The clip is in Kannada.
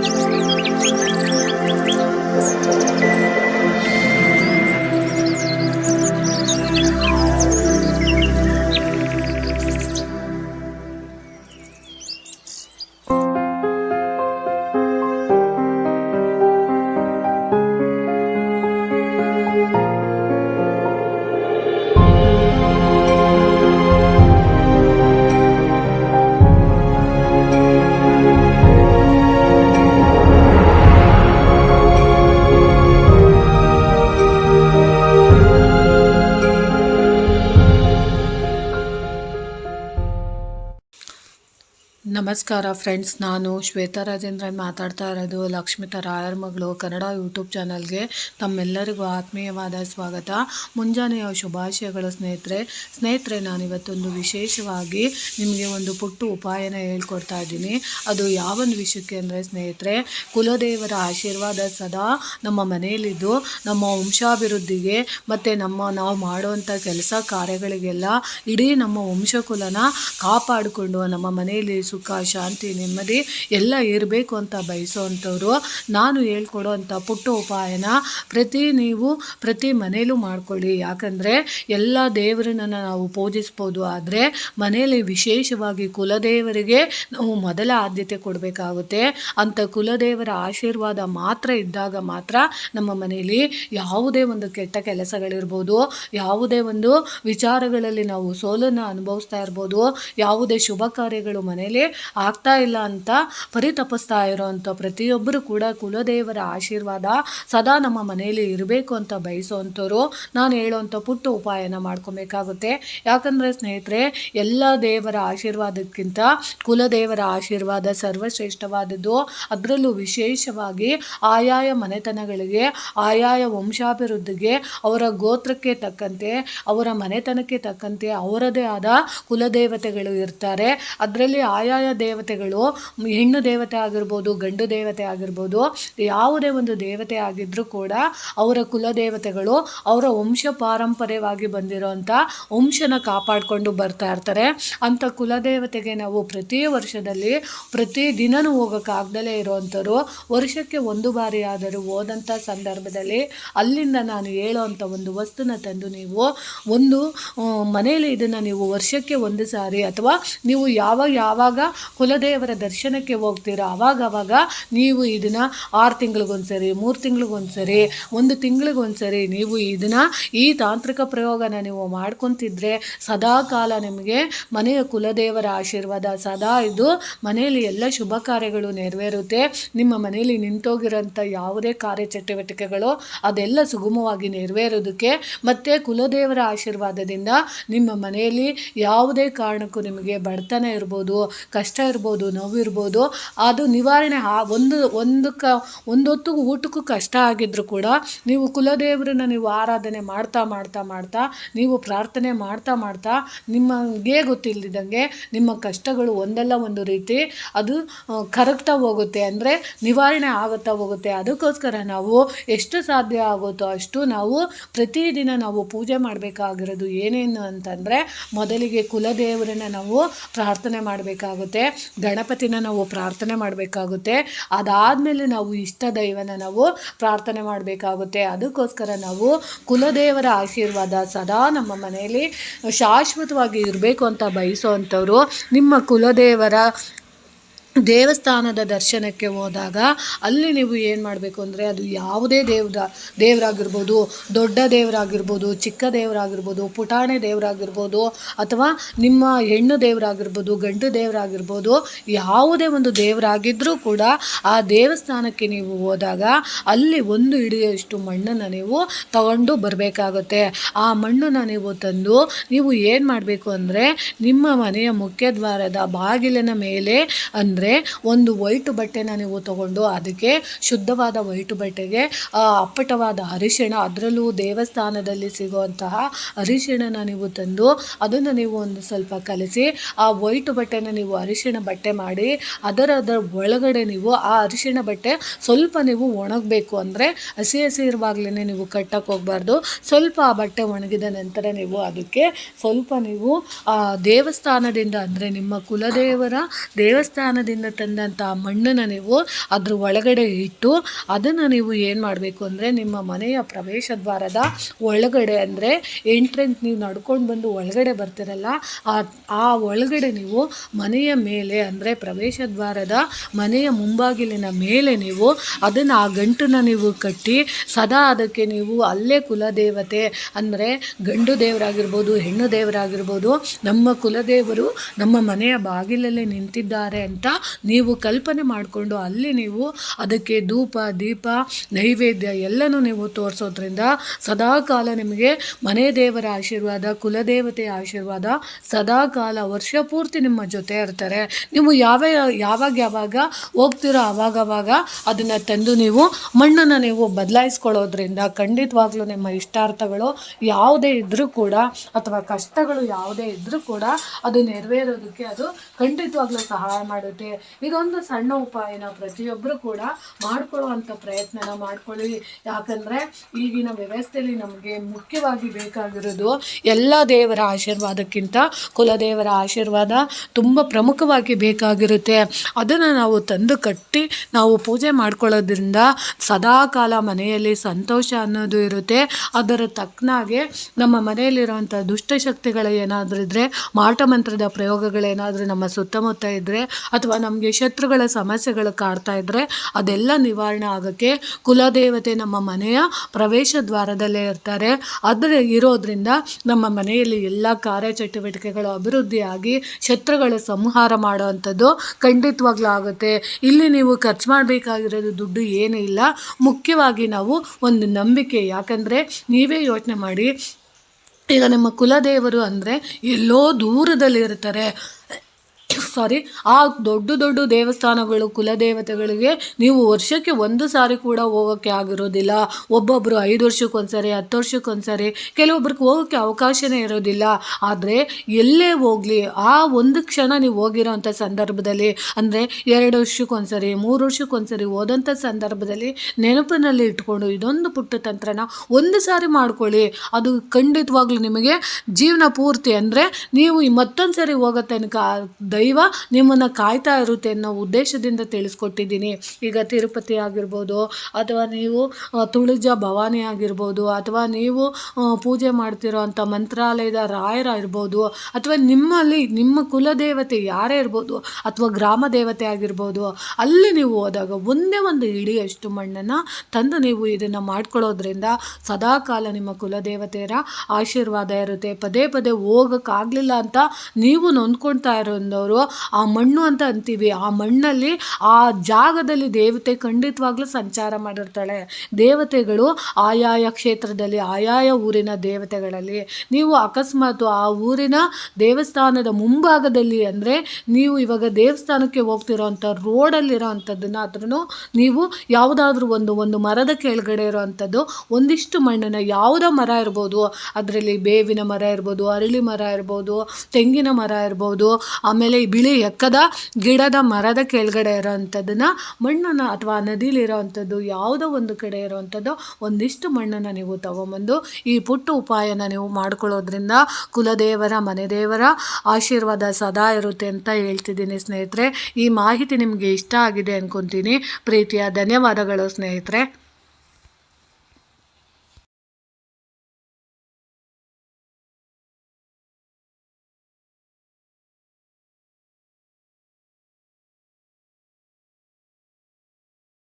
Música ನಮಸ್ಕಾರ ಫ್ರೆಂಡ್ಸ್, ನಾನು ಶ್ವೇತಾ ರಾಜೇಂದ್ರನ್ ಮಾತಾಡ್ತಾ ಇರೋದು ಲಕ್ಷ್ಮಿತಾ ರಾಯರ್ ಮಗಳು ಕನ್ನಡ ಯೂಟ್ಯೂಬ್ ಚಾನಲ್ಗೆ. ತಮ್ಮೆಲ್ಲರಿಗೂ ಆತ್ಮೀಯವಾದ ಸ್ವಾಗತ. ಮುಂಜಾನೆಯ ಶುಭಾಶಯಗಳು ಸ್ನೇಹಿತರೆ. ಸ್ನೇಹಿತರೆ ನಾನು ಇವತ್ತೊಂದು ವಿಶೇಷವಾಗಿ ನಿಮಗೆ ಒಂದು ಪುಟ್ಟು ಉಪಾಯನ ಹೇಳ್ಕೊಡ್ತಾ ಇದ್ದೀನಿ. ಅದು ಯಾವೊಂದು ವಿಷಯಕ್ಕೆ ಅಂದರೆ ಸ್ನೇಹಿತರೆ, ಕುಲದೇವರ ಆಶೀರ್ವಾದ ಸದಾ ನಮ್ಮ ಮನೆಯಲ್ಲಿದ್ದು, ನಮ್ಮ ವಂಶಾಭಿವೃದ್ಧಿಗೆ ಮತ್ತು ನಮ್ಮ ನಾವು ಮಾಡುವಂಥ ಕೆಲಸ ಕಾರ್ಯಗಳಿಗೆಲ್ಲ ಇಡೀ ನಮ್ಮ ವಂಶಕುಲನ ಕಾಪಾಡಿಕೊಂಡು ನಮ್ಮ ಮನೆಯಲ್ಲಿ ಸುಖ ಶಾಂತಿ, ನೆಮ್ಮದಿ ಎಲ್ಲ ಇರಬೇಕು ಅಂತ ಬಯಸೋವಂಥವ್ರು. ನಾನು ಹೇಳ್ಕೊಡೋ ಅಂಥ ಪುಟ್ಟ ಉಪಾಯನ ಪ್ರತಿ ನೀವು ಪ್ರತಿ ಮನೇಲೂ ಮಾಡ್ಕೊಳ್ಳಿ. ಯಾಕಂದರೆ ಎಲ್ಲ ದೇವರನ್ನ ನಾವು ಪೂಜಿಸ್ಬೋದು. ಆದರೆ ಮನೆಯಲ್ಲಿ ವಿಶೇಷವಾಗಿ ಕುಲದೇವರಿಗೆ ನಾವು ಮೊದಲ ಆದ್ಯತೆ ಕೊಡಬೇಕಾಗುತ್ತೆ. ಅಂಥ ಕುಲದೇವರ ಆಶೀರ್ವಾದ ಮಾತ್ರ ಇದ್ದಾಗ ಮಾತ್ರ ನಮ್ಮ ಮನೆಯಲ್ಲಿ ಯಾವುದೇ ಒಂದು ಕೆಟ್ಟ ಕೆಲಸಗಳಿರ್ಬೋದು. ಯಾವುದೇ ಒಂದು ವಿಚಾರಗಳಲ್ಲಿ ನಾವು ಸೋಲನ್ನು ಅನುಭವಿಸ್ತಾ ಇರ್ಬೋದು. ಯಾವುದೇ ಶುಭ ಕಾರ್ಯಗಳು ಮನೆಯಲ್ಲಿ ಆಗ್ತಾ ಇಲ್ಲ ಅಂತ ಪರಿತಪಿಸ್ತಾ ಇರೋವಂಥ ಪ್ರತಿಯೊಬ್ಬರು ಕೂಡ ಕುಲದೇವರ ಆಶೀರ್ವಾದ ಸದಾ ನಮ್ಮ ಮನೆಯಲ್ಲಿ ಇರಬೇಕು ಅಂತ ಬಯಸೋವಂಥವ್ರು ನಾನು ಹೇಳೋವಂಥ ಪುಟ್ಟ ಉಪಾಯನ ಮಾಡ್ಕೊಬೇಕಾಗುತ್ತೆ. ಯಾಕಂದರೆ ಸ್ನೇಹಿತರೆ, ಎಲ್ಲ ದೇವರ ಆಶೀರ್ವಾದಕ್ಕಿಂತ ಕುಲದೇವರ ಆಶೀರ್ವಾದ ಸರ್ವಶ್ರೇಷ್ಠವಾದದ್ದು. ಅದರಲ್ಲೂ ವಿಶೇಷವಾಗಿ ಆಯಾಯ ಮನೆತನಗಳಿಗೆ, ಆಯಾಯ ವಂಶಾಭಿವೃದ್ಧಿಗೆ, ಅವರ ಗೋತ್ರಕ್ಕೆ ತಕ್ಕಂತೆ, ಅವರ ಮನೆತನಕ್ಕೆ ತಕ್ಕಂತೆ ಅವರದೇ ಆದ ಕುಲದೇವತೆಗಳು ಇರ್ತಾರೆ. ಅದರಲ್ಲಿ ಆಯಾಯ ದೇವತೆಗಳು, ಹೆಣ್ಣು ದೇವತೆ ಆಗಿರ್ಬೋದು, ಗಂಡು ದೇವತೆ ಆಗಿರ್ಬೋದು, ಯಾವುದೇ ಒಂದು ದೇವತೆ ಆಗಿದ್ದರೂ ಕೂಡ ಅವರ ಕುಲದೇವತೆಗಳು ಅವರ ವಂಶ ಪಾರಂಪರ್ಯವಾಗಿ ಬಂದಿರೋಂಥ ವಂಶನ ಕಾಪಾಡಿಕೊಂಡು ಬರ್ತಾ ಇರ್ತಾರೆ. ಅಂಥ ಕುಲದೇವತೆಗೆ ನಾವು ಪ್ರತಿ ವರ್ಷದಲ್ಲಿ, ಪ್ರತಿ ದಿನನೂ ಹೋಗೋಕ್ಕಾಗ್ದಲೇ ಇರೋವಂಥವ್ರು ವರ್ಷಕ್ಕೆ ಒಂದು ಬಾರಿ ಆದರೂ ಹೋದಂಥ ಸಂದರ್ಭದಲ್ಲಿ ಅಲ್ಲಿಂದ ನಾನು ಹೇಳೋವಂಥ ಒಂದು ವಸ್ತುನ ತಂದು ನೀವು ಒಂದು ಮನೆಯಲ್ಲಿ ಇದನ್ನು ನೀವು ವರ್ಷಕ್ಕೆ ಒಂದು ಸಾರಿ ಅಥವಾ ನೀವು ಯಾವಾಗ ಯಾವಾಗ ಕುಲದೇವರ ದರ್ಶನಕ್ಕೆ ಹೋಗ್ತೀರೋ? ಅವಾಗ ನೀವು ಇದನ್ನು ಆರು ತಿಂಗಳಿಗೊಂದ್ಸರಿ, ಮೂರು ತಿಂಗಳಿಗೊಂದ್ಸರಿ, ಒಂದು ತಿಂಗಳಿಗೊಂದ್ಸರಿ ನೀವು ಇದನ್ನು ಈ ತಾಂತ್ರಿಕ ಪ್ರಯೋಗನ ನೀವು ಮಾಡ್ಕೊತಿದ್ರೆ ಸದಾ ಕಾಲ ನಿಮಗೆ ಮನೆಯ ಕುಲದೇವರ ಆಶೀರ್ವಾದ, ಸದಾ ಇದು ಮನೆಯಲ್ಲಿ ಎಲ್ಲ ಶುಭ ಕಾರ್ಯಗಳು ನೆರವೇರುತ್ತೆ. ನಿಮ್ಮ ಮನೆಯಲ್ಲಿ ನಿಂತೋಗಿರೋಂಥ ಯಾವುದೇ ಕಾರ್ಯಚಟುವಟಿಕೆಗಳು ಅದೆಲ್ಲ ಸುಗಮವಾಗಿ ನೆರವೇರೋದಕ್ಕೆ ಮತ್ತು ಕುಲದೇವರ ಆಶೀರ್ವಾದದಿಂದ ನಿಮ್ಮ ಮನೆಯಲ್ಲಿ ಯಾವುದೇ ಕಾರಣಕ್ಕೂ ನಿಮಗೆ ಬಡತನ ಇರ್ಬೋದು, ಕಷ್ಟ ಇರ್ಬೋದು, ನೋವು ಇರ್ಬೋದು, ಅದು ನಿವಾರಣೆ ಒಂದು ಒಂದು ಕ ಒಂದೊತ್ತು ಊಟಕ್ಕೂ ಕಷ್ಟ ಆಗಿದ್ರು ಕೂಡ ನೀವು ಕುಲದೇವರನ್ನ ನೀವು ಆರಾಧನೆ ಮಾಡ್ತಾ ಮಾಡ್ತಾ ಮಾಡ್ತಾ, ನೀವು ಪ್ರಾರ್ಥನೆ ಮಾಡ್ತಾ ಮಾಡ್ತಾ ನಿಮಗೆ ಗೊತ್ತಿಲ್ಲದಿದ್ದಂಗೆ ನಿಮ್ಮ ಕಷ್ಟಗಳು ಒಂದಲ್ಲ ಒಂದು ರೀತಿ ಅದು ಕರಗ್ತಾ ಹೋಗುತ್ತೆ ಅಂದರೆ ನಿವಾರಣೆ ಆಗುತ್ತಾ ಹೋಗುತ್ತೆ. ಅದಕ್ಕೋಸ್ಕರ ನಾವು ಎಷ್ಟು ಸಾಧ್ಯ ಆಗುತ್ತೋ ಅಷ್ಟು ನಾವು ಪ್ರತಿದಿನ ನಾವು ಪೂಜೆ ಮಾಡಬೇಕಾಗಿರೋದು ಏನೇನು ಅಂತಂದರೆ ಮೊದಲಿಗೆ ಕುಲದೇವರನ್ನ ನಾವು ಪ್ರಾರ್ಥನೆ ಮಾಡಬೇಕಾಗುತ್ತೆ. ಗಣಪತಿನ ನಾವು ಪ್ರಾರ್ಥನೆ ಮಾಡಬೇಕಾಗುತ್ತೆ. ಅದಾದಮೇಲೆ ನಾವು ಇಷ್ಟ ದೈವನ ನಾವು ಪ್ರಾರ್ಥನೆ ಮಾಡಬೇಕಾಗುತ್ತೆ. ಅದಕ್ಕೋಸ್ಕರ ನಾವು ಕುಲದೇವರ ಆಶೀರ್ವಾದ ಸದಾ ನಮ್ಮ ಮನೆಯಲ್ಲಿ ಶಾಶ್ವತವಾಗಿ ಇರಬೇಕು ಅಂತ ಬಯಸೋವಂಥವ್ರು ನಿಮ್ಮ ಕುಲದೇವರ ದೇವಸ್ಥಾನದ ದರ್ಶನಕ್ಕೆ ಹೋದಾಗ ಅಲ್ಲಿ ನೀವು ಏನು ಮಾಡಬೇಕು ಅಂದರೆ ಅದು ಯಾವುದೇ ದೇವ್ರ ದೇವರಾಗಿರ್ಬೋದು, ದೊಡ್ಡ ದೇವರಾಗಿರ್ಬೋದು, ಚಿಕ್ಕ ದೇವರಾಗಿರ್ಬೋದು, ಪುಟಾಣೆ ದೇವರಾಗಿರ್ಬೋದು, ಅಥವಾ ನಿಮ್ಮ ಹೆಣ್ಣು ದೇವರಾಗಿರ್ಬೋದು, ಗಂಡು ದೇವರಾಗಿರ್ಬೋದು, ಯಾವುದೇ ಒಂದು ದೇವರಾಗಿದ್ದರೂ ಕೂಡ ಆ ದೇವಸ್ಥಾನಕ್ಕೆ ನೀವು ಹೋದಾಗ ಅಲ್ಲಿ ಒಂದು ಹಿಡಿಯಷ್ಟು ಮಣ್ಣನ್ನು ನೀವು ತಗೊಂಡು ಬರಬೇಕಾಗುತ್ತೆ. ಆ ಮಣ್ಣನ್ನು ನೀವು ತಂದು ನೀವು ಏನು ಮಾಡಬೇಕು ಅಂದರೆ ನಿಮ್ಮ ಮನೆಯ ಮುಖ್ಯದ್ವಾರದ ಬಾಗಿಲಿನ ಮೇಲೆ ಅಂದರೆ ಒಂದು ವೈಟ್ ಬಟ್ಟೆನ ನೀವು ತಗೊಂಡು ಅದಕ್ಕೆ ಶುದ್ಧವಾದ ವೈಟ್ ಬಟ್ಟೆಗೆ ಅಪ್ಪಟವಾದ ಅರಿಶಿಣ, ಅದರಲ್ಲೂ ದೇವಸ್ಥಾನದಲ್ಲಿ ಸಿಗುವಂತಹ ಅರಿಶಿಣನ ನೀವು ತಂದು ಅದನ್ನು ನೀವು ಒಂದು ಸ್ವಲ್ಪ ಕಲಸಿ, ಆ ವೈಟ್ ಬಟ್ಟೆನ ನೀವು ಅರಿಶಿಣ ಬಟ್ಟೆ ಮಾಡಿ ಅದರ ಅದರ ಒಳಗಡೆ ನೀವು ಆ ಅರಿಶಿಣ ಬಟ್ಟೆ ಸ್ವಲ್ಪ ನೀವು ಒಣಗಬೇಕು ಅಂದರೆ ಹಸಿ ಹಸಿ ಇರುವಾಗಲೇ ನೀವು ಕಟ್ಟಕ್ಕೆ ಹೋಗಬಾರ್ದು. ಸ್ವಲ್ಪ ಆ ಬಟ್ಟೆ ಒಣಗಿದ ನಂತರ ನೀವು ಅದಕ್ಕೆ ಸ್ವಲ್ಪ ನೀವು ದೇವಸ್ಥಾನದಿಂದ ಅಂದರೆ ನಿಮ್ಮ ಕುಲದೇವರ ದೇವಸ್ಥಾನದಿಂದ ಜಾಗದಿಂದ ತಂದಂಥ ಮಣ್ಣನ್ನು ನೀವು ಅದ್ರ ಒಳಗಡೆ ಇಟ್ಟು ಅದನ್ನು ನೀವು ಏನು ಮಾಡಬೇಕು ಅಂದರೆ ನಿಮ್ಮ ಮನೆಯ ಪ್ರವೇಶ ದ್ವಾರದ ಒಳಗಡೆ ಅಂದರೆ ಎಂಟ್ರೆನ್ಸ್ ನೀವು ನಡ್ಕೊಂಡು ಬಂದು ಒಳಗಡೆ ಬರ್ತಿರಲ್ಲ ಆ ಒಳಗಡೆ ನೀವು ಮನೆಯ ಮೇಲೆ ಅಂದರೆ ಪ್ರವೇಶ ದ್ವಾರದ ಮನೆಯ ಮುಂಬಾಗಿಲಿನ ಮೇಲೆ ನೀವು ಅದನ್ನು ಆ ಗಂಟನ್ನು ನೀವು ಕಟ್ಟಿ ಸದಾ ಅದಕ್ಕೆ ನೀವು ಅಲ್ಲೇ ಕುಲದೇವತೆ ಅಂದರೆ ಗಂಡು ದೇವರಾಗಿರ್ಬೋದು, ಹೆಣ್ಣು ದೇವರಾಗಿರ್ಬೋದು, ನಮ್ಮ ಕುಲದೇವರು ನಮ್ಮ ಮನೆಯ ಬಾಗಿಲಲ್ಲಿ ನಿಂತಿದ್ದಾರೆ ಅಂತ ನೀವು ಕಲ್ಪನೆ ಮಾಡಿಕೊಂಡು ಅಲ್ಲಿ ನೀವು ಅದಕ್ಕೆ ಧೂಪ, ದೀಪ, ನೈವೇದ್ಯ ಎಲ್ಲನೂ ನೀವು ತೋರಿಸೋದ್ರಿಂದ ಸದಾಕಾಲ ನಿಮಗೆ ಮನೆ ದೇವರ ಆಶೀರ್ವಾದ, ಕುಲದೇವತೆಯ ಆಶೀರ್ವಾದ ಸದಾ ಕಾಲ ವರ್ಷ ಪೂರ್ತಿ ನಿಮ್ಮ ಜೊತೆ ಇರ್ತಾರೆ. ನೀವು ಯಾವ, ಯಾವಾಗ ಯಾವಾಗ ಹೋಗ್ತಿರೋ ಆವಾಗವಾಗ ಅದನ್ನು ತಂದು ನೀವು ಮಣ್ಣನ್ನು ನೀವು ಬದಲಾಯಿಸ್ಕೊಳ್ಳೋದ್ರಿಂದ ಖಂಡಿತವಾಗ್ಲೂ ನಿಮ್ಮ ಇಷ್ಟಾರ್ಥಗಳು ಯಾವುದೇ ಇದ್ದರೂ ಕೂಡ ಅಥವಾ ಕಷ್ಟಗಳು ಯಾವುದೇ ಇದ್ದರೂ ಕೂಡ ಅದು ನೆರವೇರೋದಕ್ಕೆ ಅದು ಖಂಡಿತವಾಗ್ಲೂ ಸಹಾಯ ಮಾಡುತ್ತೆ. ಇದೊಂದು ಸಣ್ಣ ಉಪಾಯನ ಪ್ರತಿಯೊಬ್ಬರು ಕೂಡ ಮಾಡ್ಕೊಳ್ಳುವಂಥ ಪ್ರಯತ್ನನ ಮಾಡ್ಕೊಳ್ಳಿ. ಯಾಕಂದರೆ ಈಗಿನ ವ್ಯವಸ್ಥೆಯಲ್ಲಿ ನಮಗೆ ಮುಖ್ಯವಾಗಿ ಬೇಕಾಗಿರೋದು ಎಲ್ಲ ದೇವರ ಆಶೀರ್ವಾದಕ್ಕಿಂತ ಕುಲದೇವರ ಆಶೀರ್ವಾದ ತುಂಬ ಪ್ರಮುಖವಾಗಿ ಬೇಕಾಗಿರುತ್ತೆ. ಅದನ್ನು ನಾವು ತಂದು ಕಟ್ಟಿ ನಾವು ಪೂಜೆ ಮಾಡ್ಕೊಳ್ಳೋದ್ರಿಂದ ಸದಾಕಾಲ ಮನೆಯಲ್ಲಿ ಸಂತೋಷ ಅನ್ನೋದು ಇರುತ್ತೆ. ಅದರ ತಕ್ಕನಾಗೆ ನಮ್ಮ ಮನೆಯಲ್ಲಿರುವಂಥ ದುಷ್ಟಶಕ್ತಿಗಳು ಏನಾದರೂ ಇದ್ದರೆ ಮಾಟ ಮಂತ್ರದ ಪ್ರಯೋಗಗಳೇನಾದರೂ ನಮ್ಮ ಸುತ್ತಮುತ್ತ ಇದ್ದರೆ ಅಥವಾ ನಮಗೆ ಶತ್ರುಗಳ ಸಮಸ್ಯೆಗಳು ಕಾಡ್ತಾ ಇದ್ದರೆ ಅದೆಲ್ಲ ನಿವಾರಣೆ ಆಗೋಕ್ಕೆ ಕುಲದೇವತೆ ನಮ್ಮ ಮನೆಯ ಪ್ರವೇಶ ದ್ವಾರದಲ್ಲೇ ಇರ್ತಾರೆ. ಅದರ ಇರೋದ್ರಿಂದ ನಮ್ಮ ಮನೆಯಲ್ಲಿ ಎಲ್ಲ ಕಾರ್ಯಚಟುವಟಿಕೆಗಳು ಅಭಿವೃದ್ಧಿಯಾಗಿ ಶತ್ರುಗಳ ಸಂಹಾರ ಮಾಡುವಂಥದ್ದು ಖಂಡಿತವಾಗ್ಲೂ ಆಗುತ್ತೆ ಇಲ್ಲಿ ನೀವು ಖರ್ಚು ಮಾಡಬೇಕಾಗಿರೋದು ದುಡ್ಡು ಏನೂ ಇಲ್ಲ. ಮುಖ್ಯವಾಗಿ ನಾವು ಒಂದು ನಂಬಿಕೆ. ಯಾಕಂದರೆ ನೀವೇ ಯೋಚನೆ ಮಾಡಿ, ಈಗ ನಮ್ಮ ಕುಲದೇವರು ಅಂದರೆ ಎಲ್ಲೋ ದೂರದಲ್ಲಿ ಇರ್ತಾರೆ ಸಾರಿ, ಆ ದೊಡ್ಡ ದೊಡ್ಡ ದೇವಸ್ಥಾನಗಳು, ಕುಲದೇವತೆಗಳಿಗೆ ನೀವು ವರ್ಷಕ್ಕೆ ಒಂದು ಸಾರಿ ಕೂಡ ಹೋಗೋಕ್ಕೆ ಆಗಿರೋದಿಲ್ಲ. ಒಬ್ಬೊಬ್ಬರು ಐದು ವರ್ಷಕ್ಕೊಂದ್ಸರಿ, ಹತ್ತು ವರ್ಷಕ್ಕೊಂದ್ಸರಿ, ಕೆಲವೊಬ್ರಿಗೆ ಹೋಗೋಕ್ಕೆ ಅವಕಾಶನೇ ಇರೋದಿಲ್ಲ. ಆದರೆ ಎಲ್ಲೇ ಹೋಗಲಿ, ಆ ಒಂದು ಕ್ಷಣ ನೀವು ಹೋಗಿರೋಂಥ ಸಂದರ್ಭದಲ್ಲಿ, ಅಂದರೆ ಎರಡು ವರ್ಷಕ್ಕೊಂದ್ಸರಿ, ಮೂರು ವರ್ಷಕ್ಕೊಂದ್ಸರಿ ಹೋದಂಥ ಸಂದರ್ಭದಲ್ಲಿ ನೆನಪಿನಲ್ಲಿ ಇಟ್ಕೊಂಡು ಇದೊಂದು ಪುಟ್ಟ ತಂತ್ರನ ಒಂದು ಸಾರಿ ಮಾಡ್ಕೊಳ್ಳಿ. ಅದು ಖಂಡಿತವಾಗ್ಲೂ ನಿಮಗೆ ಜೀವನ ಪೂರ್ತಿ ಅಂದರೆ ನೀವು ಮತ್ತೊಂದು ಸರಿ ಹೋಗೋ ತನಕ ಆ ದೈವ ನಿಮ್ಮನ್ನು ಕಾಯ್ತಾ ಇರುತ್ತೆ ಅನ್ನೋ ಉದ್ದೇಶದಿಂದ ತಿಳಿಸ್ಕೊಟ್ಟಿದ್ದೀನಿ. ಈಗ ತಿರುಪತಿ ಆಗಿರ್ಬೋದು, ಅಥವಾ ನೀವು ತುಳುಜ ತುಳಜ ಭವಾನಿ ಆಗಿರ್ಬೋದು, ಅಥವಾ ನೀವು ಪೂಜೆ ಮಾಡ್ತಿರೋ ಅಂಥ ಮಂತ್ರಾಲಯದ ರಾಯರ ಇರ್ಬೋದು, ಅಥವಾ ನಿಮ್ಮಲ್ಲಿ, ನಿಮ್ಮ ಕುಲದೇವತೆ ಯಾರೇ ಇರ್ಬೋದು, ಅಥವಾ ಗ್ರಾಮ ದೇವತೆ ಆಗಿರ್ಬೋದು, ಅಲ್ಲಿ ನೀವು ಹೋದಾಗ ಒಂದೇ ಒಂದು ಇಡಿಯಷ್ಟು ಮಣ್ಣನ್ನು ತಂದು ನೀವು ಇದನ್ನು ಮಾಡ್ಕೊಳ್ಳೋದ್ರಿಂದ ಸದಾಕಾಲ ನಿಮ್ಮ ಕುಲದೇವತೆಯರ ಆಶೀರ್ವಾದ ಇರುತ್ತೆ. ಪದೇ ಪದೇ ಹೋಗೋಕ್ಕಾಗಲಿಲ್ಲ ಅಂತ ನೀವು ನೊಂದ್ಕೊಳ್ತಾ ಇರೋದವರು ಆ ಮಣ್ಣು ಅಂತ ಅಂತೀವಿ. ಆ ಮಣ್ಣಲ್ಲಿ ಆ ಜಾಗದಲ್ಲಿ ದೇವತೆ ಖಂಡಿತವಾಗ್ಲೂ ಸಂಚಾರ ಮಾಡಿರ್ತಾಳೆ. ದೇವತೆಗಳು ಆಯಾಯ ಕ್ಷೇತ್ರದಲ್ಲಿ, ಆಯಾಯ ಊರಿನ ದೇವತೆಗಳಲ್ಲಿ. ನೀವು ಅಕಸ್ಮಾತ್ ಆ ಊರಿನ ದೇವಸ್ಥಾನದ ಮುಂಭಾಗದಲ್ಲಿ ಅಂದರೆ ನೀವು ಇವಾಗ ದೇವಸ್ಥಾನಕ್ಕೆ ಹೋಗ್ತಿರೋಂಥ ರೋಡಲ್ಲಿರೋ ಅಂಥದ್ದನ್ನು ಆದ್ರೂ ನೀವು ಯಾವುದಾದ್ರೂ ಒಂದು ಒಂದು ಮರದ ಕೆಳಗಡೆ ಇರೋವಂಥದ್ದು ಒಂದಿಷ್ಟು ಮಣ್ಣನ್ನು ಯಾವುದೋ ಮರ ಇರ್ಬೋದು. ಅದರಲ್ಲಿ ಬೇವಿನ ಮರ ಇರ್ಬೋದು, ಅರಳಿ ಮರ ಇರ್ಬೋದು, ತೆಂಗಿನ ಮರ ಇರ್ಬೋದು, ಆಮೇಲೆ ಬಿಳಿ ಎಕ್ಕದ ಗಿಡದ ಮರದ ಕೆಳಗಡೆ ಇರೋವಂಥದ್ದನ್ನು ಮಣ್ಣನ್ನು ಅಥವಾ ನದಿಲಿರೋವಂಥದ್ದು ಯಾವುದೋ ಒಂದು ಕಡೆ ಇರೋವಂಥದ್ದು ಒಂದಿಷ್ಟು ಮಣ್ಣನ್ನು ನೀವು ತಗೊಂಬಂದು ಈ ಪುಟ್ಟ ಉಪಾಯನ ನೀವು ಮಾಡ್ಕೊಳ್ಳೋದ್ರಿಂದ ಕುಲದೇವರ, ಮನೆದೇವರ ಆಶೀರ್ವಾದ ಸದಾ ಇರುತ್ತೆ ಅಂತ ಹೇಳ್ತಿದ್ದೀನಿ ಸ್ನೇಹಿತರೆ. ಈ ಮಾಹಿತಿ ನಿಮಗೆ ಇಷ್ಟ ಆಗಿದೆ ಅಂದ್ಕೊತೀನಿ ಪ್ರೀತಿಯ ಧನ್ಯವಾದಗಳು ಸ್ನೇಹಿತರೆ.